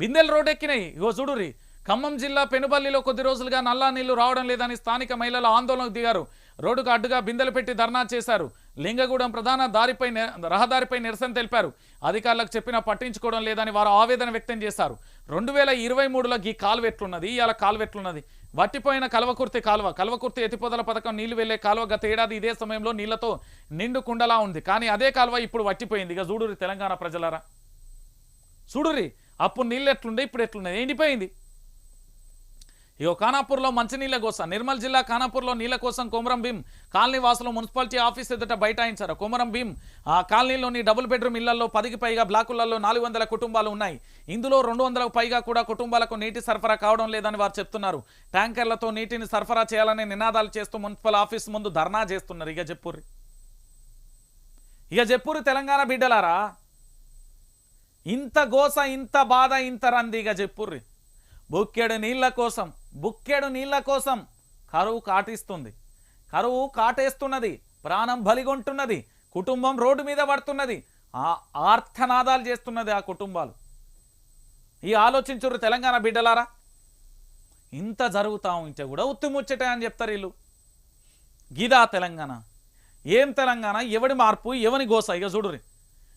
బిందెలు రోడ్డెక్కినాయి ఇగో చూడురి ఖమ్మం జిల్లా పెనుబల్లిలో కొద్ది రోజులుగా నల్లా నీళ్ళు రావడం లేదని స్థానిక మహిళలు ఆందోళనకు దిగారు. రోడ్డుకు అడ్డుగా బిందెలు పెట్టి ధర్నా చేశారు. లింగగూడెం ప్రధాన దారిపై రహదారిపై నిరసన తెలిపారు. అధికారులకు చెప్పినా పట్టించుకోవడం లేదని వారు ఆవేదన వ్యక్తం చేశారు. రెండు వేల ఇరవై మూడులో ఈ కాలువెట్లున్నది ఇవాళ కాలువెట్లున్నది. వట్టిపోయిన కల్వకుర్తి కాలువ కల్వకుర్తి ఎత్తిపోదల పథకం నీళ్ళు వెళ్ళే కాలువ గత ఏడాది ఇదే సమయంలో నీళ్ళతో నిండు కుండలా ఉంది. కానీ అదే కాలువ ఇప్పుడు వట్టిపోయింది. ఇక చూడురి తెలంగాణ ప్రజలరా. చూడురి అప్పుడు నీళ్ళు ఎట్లుండే ఇప్పుడు ఎట్లున్నాయి ఎండిపోయింది ఇగో ఖానాపూర్లో మంచినీళ్ళ కోసం నిర్మల్ జిల్లా ఖానాపూర్లో నీళ్ళ కోసం కొమరం భీం కాలనీ వాసులు మున్సిపాలిటీ ఆఫీస్ ఎదుట బైఠాయించారు. కొమరం భీం ఆ కాలనీలోని డబుల్ బెడ్రూమ్ ఇళ్ళలో పదికి పైగా బ్లాకులలో నాలుగు వందల కుటుంబాలు ఉన్నాయి. ఇందులో రెండు వందలకు పైగా కూడా కుటుంబాలకు నీటి సరఫరా కావడం లేదని వారు చెప్తున్నారు. ట్యాంకర్లతో నీటిని సరఫరా చేయాలని నినాదాలు చేస్తూ మున్సిపల్ ఆఫీస్ ముందు ధర్నా చేస్తున్నారు. ఇక చెప్పుర్రి. ఇక చెప్పుర్రి తెలంగాణ బిడ్డలారా ఇంత గోస ఇంత బాధ ఇంత రంది చెప్పుర్రి. బుక్కెడు నీళ్ళ కోసం బుక్కెడు నీళ్ళ కోసం కరువు కాటిస్తుంది. కరువు కాటేస్తున్నది ప్రాణం బలిగొంటున్నది కుటుంబం రోడ్డు మీద పడుతున్నది ఆ ఆర్తనాదాలు చేస్తున్నది ఆ కుటుంబాలు. ఈ ఆలోచించుర్రు తెలంగాణ బిడ్డలారా? ఇంత జరుగుతా ఉంటే కూడా ఉత్తిముచ్చటే అని చెప్తారు వీళ్ళు. గిదా తెలంగాణ ఏం తెలంగాణ? ఎవడి మార్పు? ఎవని గోస? ఇక చూడురి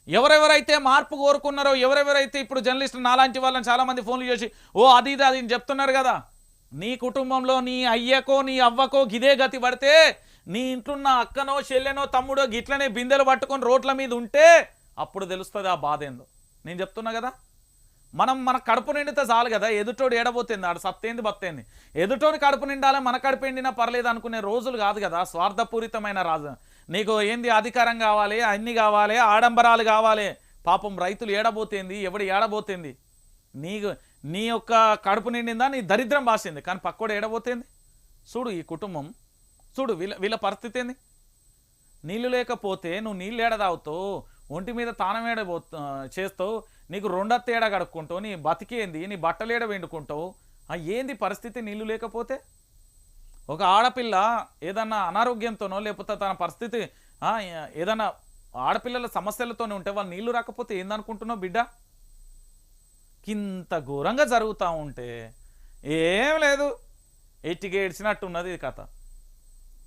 ఎవరెవరైతే మార్పు కోరుకున్నారో ఎవరెవరైతే ఇప్పుడు జర్నలిస్టులు నాలాంటి వాళ్ళని చాలామంది ఫోన్లు చేసి ఓ అది ఇది అది చెప్తున్నారు కదా. నీ కుటుంబంలో నీ అయ్యకో నీ అవ్వకో గిదే గతి పడితే నీ ఇంట్లో అక్కనో చెల్లెనో తమ్ముడో గిట్లనే బిందెలు పట్టుకొని రోడ్ల మీద ఉంటే అప్పుడు తెలుస్తుంది ఆ బాధ ఏందో. నేను చెప్తున్నా కదా. మనం మన కడుపు నిండితే చాలు కదా. ఎదుటోడు ఏడబోతుంది ఆడు సత్తేంది బత్తేంది. ఎదుటోని కడుపు నిండాలి మన కడుపు ఎండినా పర్లేదు అనుకునే రోజులు కాదు కదా. స్వార్థపూరితమైన రాజు నీకు ఏంది అధికారం కావాలి అన్ని కావాలి ఆడంబరాలు కావాలి. పాపం రైతులు ఏడబోతేంది ఎవడు ఏడబోతేంది? నీకు నీ యొక్క కడుపు నిండిందా నీ దరిద్రం బాసింది. కానీ పక్కోడు ఏడబోతేంది? చూడు ఈ కుటుంబం. చూడు వీళ్ళ వీళ్ళ పరిస్థితి ఏంది? నీళ్ళు లేకపోతే నువ్వు నీళ్ళు ఏడ తాగుతావు? ఒంటి మీద తానం ఏడబో పో- చేస్తావు? నీకు రెండత్త ఏడ కడుక్కుంటావు? నీ బతికేంది? నీ బట్టలు ఏడ వెండుకుంటావు ఏంది పరిస్థితి నీళ్ళు లేకపోతే? ఒక ఆడపిల్ల ఏదన్నా అనారోగ్యంతోనో లేకపోతే తన పరిస్థితి ఏదన్నా ఆడపిల్లల సమస్యలతోనే ఉంటే వాళ్ళు నీళ్ళు రాకపోతే ఏందనుకుంటున్నావు బిడ్డ? కింత ఘోరంగా జరుగుతూ ఉంటే ఏం లేదు. ఎట్టిగా ఏడ్చినట్టున్నది ఇది కథ.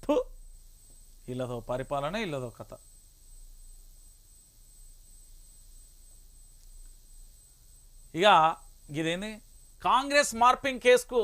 థు. ఇల్లదో పరిపాలన ఇల్లదో కథ. ఇక ఇదేంది? కాంగ్రెస్ మార్పింగ్ కేసుకు